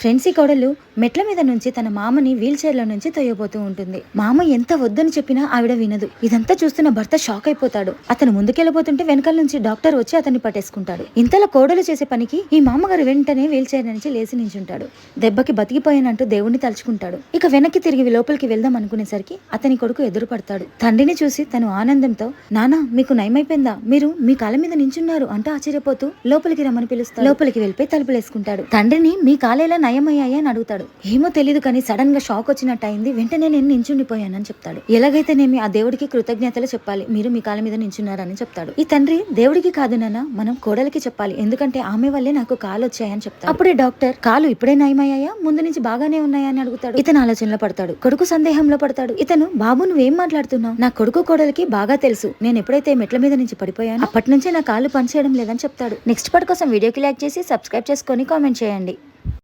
ఫ్రెండ్సీ కోడలు మెట్ల మీద నుంచి తన మామని వీల్ నుంచి తొయ్యబోతూ ఉంటుంది. మామ ఎంత వద్దని చెప్పినా ఆవిడ వినదు. ఇదంతా చూస్తున్న భర్త షాక్ అయిపోతాడు. అతను ముందుకెళ్ళబోతుంటే వెనకాల నుంచి డాక్టర్ వచ్చి అతన్ని పట్టేసుకుంటాడు. ఇంతలో కోడలు చేసే పనికి ఈ మామగారు వెంటనే వీల్చైర్ నుంచి లేచి నించుంటాడు. దెబ్బకి బతికిపోయానంటూ దేవుణ్ణి తలుచుకుంటాడు. ఇక వెనక్కి తిరిగి లోపలికి వెళ్దాం అనుకునేసరికి అతని కొడుకు ఎదురు పడతాడు తండ్రిని చూసి తను ఆనందంతో నానా మీకు నయమైపోయిందా? మీరు మీ కాళ్ళ మీద నించున్నారు అంటూ ఆశ్చర్యపోతూ లోపలికి రమ్మని పిలుస్తాడు. లోపలికి వెళ్ళిపోయి తలుపులేసుకుంటాడు. తండ్రిని మీ కాలేలా నయమయ్యాయని అని అడుగుతాడు. ఏమో తెలియదు కానీ సడన్గా షాక్ వచ్చినట్టు అయింది వెంటనే నేను నించుండిపోయానని చెప్తాడు. ఎలాగైతేనేమి ఆ దేవుడికి కృతజ్ఞతలు చెప్పాలి మీరు మీ కాళ్ళ మీద నించున్నారని చెప్తాడు. ఈ తండ్రి దేవుడికి కాదు నాన్న మనం కోడలికి చెప్పాలి. ఎందుకంటే ఆమె వల్లే నాకు కాలు వచ్చాయని చెప్తాడు. అప్పుడే డాక్టర్ కాలు ఇప్పుడే నయమయ్యాయా? ముందు నుంచి బాగానే ఉన్నాయా అని అడుగుతాడు. ఇతను ఆలోచనలో పడతాడు. కొడుకు సందేహంలో పడతాడు. ఇతను బాబు నువ్వేం మాట్లాడుతున్నావు? నా కొడుకు కోడలికి బాగా తెలుసు. నేను ఎప్పుడైతే మెట్ల మీద నుంచి పడిపోయాను అప్పటి నుంచే నా కాలు పనిచేయడం లేదని చెప్తాడు. నెక్స్ట్ పార్ట్ కోసం వీడియోకి లైక్ చేసి సబ్స్క్రైబ్ చేసుకొని కామెంట్ చేయండి.